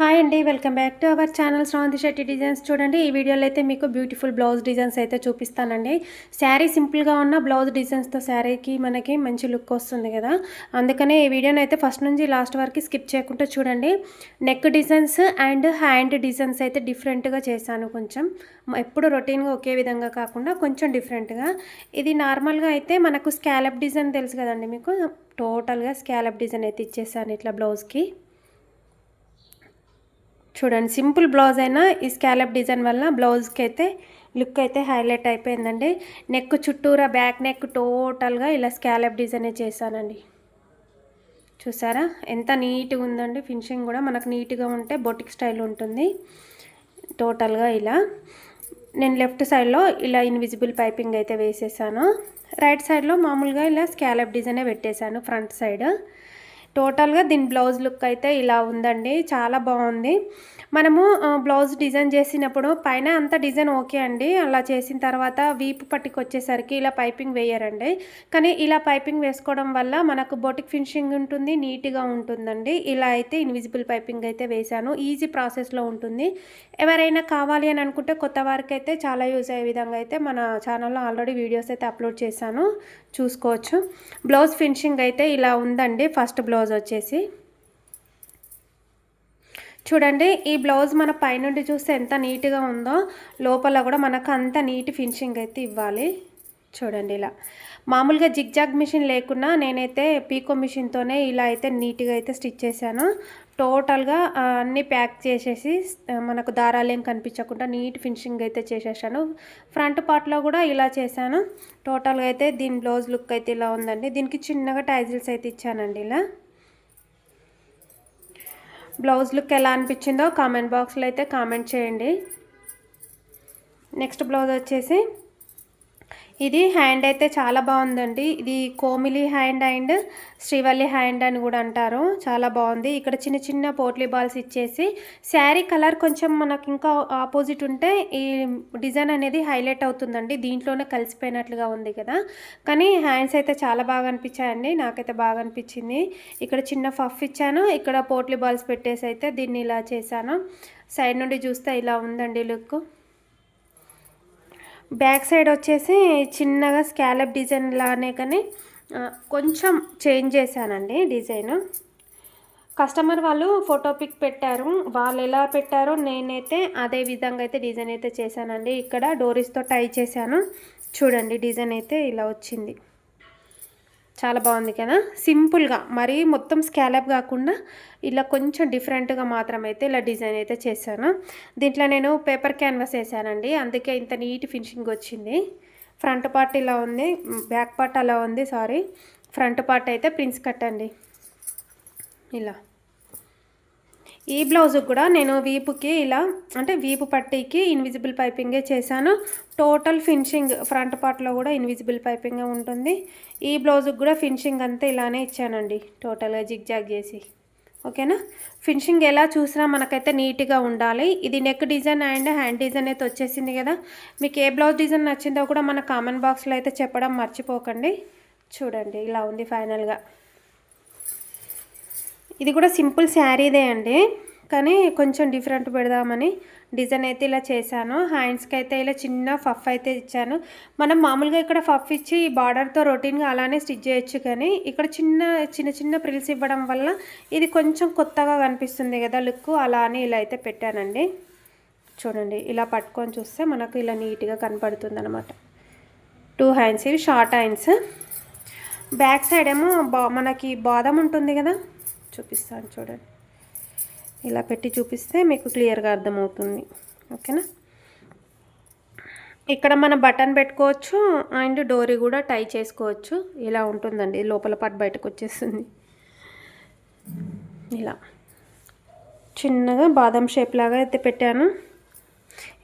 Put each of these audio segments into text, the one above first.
Hi అండి welcome back to our channel Shravanthi Shetty designs చూడండి ఈ వీడియోలో అయితే మీకు బ్యూటిఫుల్ బ్లౌజ్ డిజైన్స్ అయితే చూపిస్తానండి. శారీ సింపుల్గా ఉన్న బ్లౌజ్ డిజైన్స్తో శారీకి మనకి మంచి లుక్ వస్తుంది కదా. అందుకనే ఈ వీడియోని అయితే ఫస్ట్ నుంచి లాస్ట్ వరకు స్కిప్ చేయకుండా చూడండి. Neck designs and hand designs అయితే డిఫరెంట్గా చేశాను కొంచెం. ఎప్పుడు రొటీన్గా ఒకే విధంగా కాకుండా కొంచెం డిఫరెంట్గా ఇది నార్మల్గా అయితే మనకు స్కాలప్ డిజైన్ తెలుసు కదండి మీకు? టోటల్గా స్కాలప్ డిజైన్ అయితే ఇచ్చేసాను ఇట్లా బ్లౌజ్కి చూడండి సింపుల్ బ్లౌజ్ అయినా ఈ స్కాలప్ డిజైన్ వల్ల బ్లౌజ్కి అయితే లుక్ అయితే హైలైట్ అయిపోయిందండి. నెక్ చుట్టూరా బ్యాక్ నెక్ టోటల్గా ఇలా స్కాలప్ డిజైనే చేశానండి. చూసారా? ఎంత నీట్గా ఉందండి. ఫినిషింగ్ కూడా మనకు నీట్గా ఉంటే బొటిక్ స్టైల్ ఉంటుంది. టోటల్గా ఇలా. నేను లెఫ్ట్ సైడ్లో ఇలా ఇన్విజిబుల్ పైపింగ్ అయితే వేసేసాను. రైట్ సైడ్లో మామూలుగా ఇలా స్కాలప్ డిజైనే పెట్టేశాను ఫ్రంట్ సైడ్. టోటల్గా దీని బ్లౌజ్ లుక్ అయితే ఇలా ఉందండి. చాలా బాగుంది. మనము బ్లౌజ్ డిజైన్ చేసినప్పుడు పైన అంత డిజైన్ ఓకే అండి. అలా చేసిన తర్వాత వీపు పట్టుకొచ్చేసరికి ఇలా పైపింగ్ వేయరండి. కానీ ఇలా పైపింగ్ వేసుకోవడం వల్ల మనకు బొటిక్ ఫినిషింగ్ ఉంటుంది నీట్గా ఉంటుందండి. ఇలా అయితే ఇన్విజిబుల్ పైపింగ్ అయితే వేశాను. ఈజీ ప్రాసెస్లో ఉంటుంది. ఎవరైనా కావాలి అని అనుకుంటే కొత్త వారికి అయితే చాలా యూజ్ అయ్యే విధంగా అయితే మన ఛానల్లో ఆల్రెడీ వీడియోస్ అయితే అప్లోడ్ చేశాను. చూసుకోవచ్చు. బ్లౌజ్ ఫినిషింగ్ అయితే ఇలా ఉందండి. ఫస్ట్ బ్లౌజ్ వచ్చేసి. చూడండి ఈ బ్లౌజ్ మన పైనుండి చూస్తే ఎంత నీట్గా ఉందో లోపల కూడా మనకు అంత నీట్ ఫినిషింగ్ అయితే ఇవ్వాలి. చూడండి ఇలా. మామూలుగా జిగ్జాగ్ మిషన్ లేకున్నా నేనైతే పీకో మిషన్తోనే ఇలా అయితే నీట్గా అయితే స్టిచ్ చేశాను. టోటల్గా అన్నీ ప్యాక్ చేసేసి మనకు దారాలు ఏం కనిపించకుండా నీట్ ఫినిషింగ్ అయితే చేసేసాను. ఫ్రంట్ పార్ట్లో కూడా ఇలా చేశాను. టోటల్గా అయితే దీని బ్లౌజ్ లుక్ అయితే ఇలా ఉందండి. దీనికి చిన్నగా టైజిల్స్ అయితే ఇచ్చానండి ఇలా. బ్లౌజ్ లుక్ ఎలా అనిపించిందో కామెంట్ బాక్స్లో అయితే కామెంట్ చేయండి. నెక్స్ట్ బ్లౌజ్ వచ్చేసి ఇది హ్యాండ్ అయితే చాలా బాగుందండి. ఇది కోమిలి హ్యాండ్ అండ్ శ్రీవల్లి హ్యాండ్ అని కూడా అంటారు. చాలా బాగుంది. ఇక్కడ చిన్న చిన్న పోట్లీ బాల్స్ ఇచ్చేసి శారీ కలర్ కొంచెం మనకు ఇంకా ఆపోజిట్ ఉంటే ఈ డిజైన్ అనేది హైలైట్ అవుతుందండి. దీంట్లోనే కలిసిపోయినట్లుగా ఉంది కదా. కానీ హ్యాండ్స్ అయితే చాలా బాగా అనిపించాయండి. నాకైతే బాగా అనిపించింది. ఇక్కడ చిన్న ఫఫ్ ఇచ్చాను. ఇక్కడ పోట్లీ బాల్స్ పెట్టేసి అయితే దీన్ని ఇలా చేశాను. సైడ్ నుండి చూస్తే ఇలా ఉందండి లుక్. బ్యాక్ సైడ్ వచ్చేసి చిన్నగా స్కాలప్ డిజైన్ లానే కానీ కొంచెం చేంజ్ చేశానండి డిజైన్. కస్టమర్ వాళ్ళు ఫోటో పిక్ పెట్టారు. వాళ్ళు ఎలా పెట్టారో నేనైతే అదే విధంగా అయితే డిజైన్ అయితే చేశానండి. ఇక్కడ డోరీస్తో టై చేశాను. చూడండి డిజైన్ అయితే ఇలా వచ్చింది. చాలా బాగుంది కదా. సింపుల్గా మరీ మొత్తం స్కాలప్ కాకుండా ఇలా కొంచెం డిఫరెంట్గా మాత్రం అయితే ఇలా డిజైన్ అయితే చేశాను. దీంట్లో నేను పేపర్ క్యాన్వాస్ వేసానండి. అందుకే ఇంత నీట్ ఫినిషింగ్ వచ్చింది. ఫ్రంట్ పార్ట్ ఇలా ఉంది. బ్యాక్ పార్ట్ అలా ఉంది సారీ ఫ్రంట్ పార్ట్ అయితే ప్రిన్స్ కట్ అండి ఇలా. ఈ బ్లౌజ్ కూడా నేను వీపుకి ఇలా అంటే వీపు పట్టీకి ఇన్విజిబుల్ పైపింగే చేశాను. టోటల్ ఫినిషింగ్ ఫ్రంట్ పార్ట్లో కూడా ఇన్విజిబుల్ పైపింగే ఉంటుంది. ఈ బ్లౌజ్కి కూడా ఫినిషింగ్ అంతా ఇలానే ఇచ్చానండి. టోటల్గా జిగ్జాగ్ చేసి. ఓకేనా ఫినిషింగ్ ఎలా చూసినా మనకైతే నీట్గా ఉండాలి. ఇది neck design and hand design అయితే వచ్చేసింది కదా. మీకు ఏ బ్లౌజ్ డిజైన్ నచ్చిందో కూడా మన కామెంట్ బాక్స్లో అయితే చెప్పడం మర్చిపోకండి. చూడండి ఇలా ఉంది ఫైనల్గా ఇది కూడా సింపుల్ శారీదే అండి. కానీ కొంచెం డిఫరెంట్ పెడదామని డిజైన్ అయితే ఇలా చేశాను. హ్యాండ్స్కి అయితే ఇలా చిన్న ఫఫ్ అయితే ఇచ్చాను. మనం మామూలుగా ఇక్కడ ఫఫ్ ఇచ్చి బార్డర్తో రొటీన్గా అలానే స్టిచ్ చేయొచ్చు కానీ ఇక్కడ చిన్న చిన్న చిన్న ప్రిల్స్ ఇవ్వడం వల్ల ఇది కొంచెం కొత్తగా కనిపిస్తుంది కదా లుక్. అలా అని ఇలా అయితే పెట్టానండి. చూడండి ఇలా పట్టుకొని చూస్తే మనకు ఇలా నీట్గా కనపడుతుంది అనమాట టూ హ్యాండ్స్ ఇవి షార్ట్ హ్యాండ్స్. బ్యాక్ సైడ్ ఏమో బా మనకి బాదం ఉంటుంది కదా. చూపిస్తాను చూడండి. ఇలా పెట్టి చూపిస్తే మీకు క్లియర్గా అర్థమవుతుంది. ఓకేనా? ఇక్కడ మన బటన్ పెట్టుకోవచ్చు అండ్ డోరీ కూడా టై చేసుకోవచ్చు. ఇలా ఉంటుందండి లోపల పాటు బయటకు వచ్చేస్తుంది. ఇలా. చిన్నగా బాదం షేప్ లాగా అయితే పెట్టాను.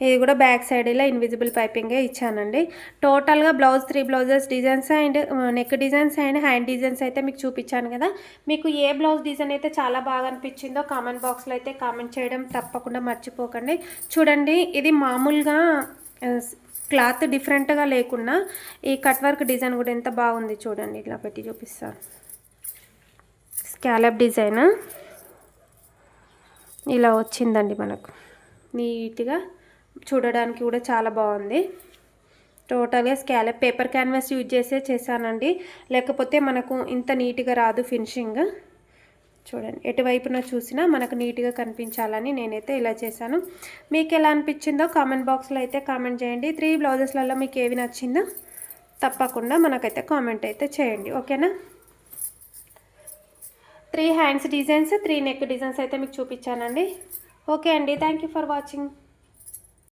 ఇది కూడా బ్యాక్ సైడ్ ఇలా ఇన్విజిబుల్ పైపింగే ఇచ్చానండి. టోటల్గా blouse three blouses designs and neck designs and hand designs అయితే మీకు చూపించాను కదా. మీకు ఏ బ్లౌజ్ డిజైన్ అయితే చాలా బాగా అనిపించిందో కామెంట్ బాక్స్లో అయితే కామెంట్ చేయడం తప్పకుండా మర్చిపోకండి. చూడండి ఇది మామూలుగా క్లాత్ డిఫరెంట్గా లేకుండా ఈ కట్ వర్క్ డిజైన్ కూడా ఎంత బాగుంది చూడండి. ఇలా పెట్టి చూపిస్తాను. స్కాలప్ డిజైన్ ఇలా వచ్చిందండి మనకు. నీట్గా చూడడానికి కూడా చాలా బాగుంది. టోటల్గా స్కాలప్ పేపర్ క్యాన్వాస్ యూజ్ చేసే చేశానండి. లేకపోతే మనకు ఇంత నీట్గా రాదు ఫినిషింగ్ చూడండి ఎటువైపున చూసినా మనకు నీట్గా కనిపించాలని నేనైతే ఇలా చేశాను. మీకు ఎలా అనిపించిందో కామెంట్ బాక్స్లో అయితే కామెంట్ చేయండి. త్రీ బ్లౌజెస్లలో మీకు ఏవి నచ్చిందో తప్పకుండా మనకైతే కామెంట్ అయితే చేయండి. ఓకేనా three hands designs three neck designs అయితే మీకు చూపించానండి. ఓకే అండి థ్యాంక్ యూ ఫర్ వాచింగ్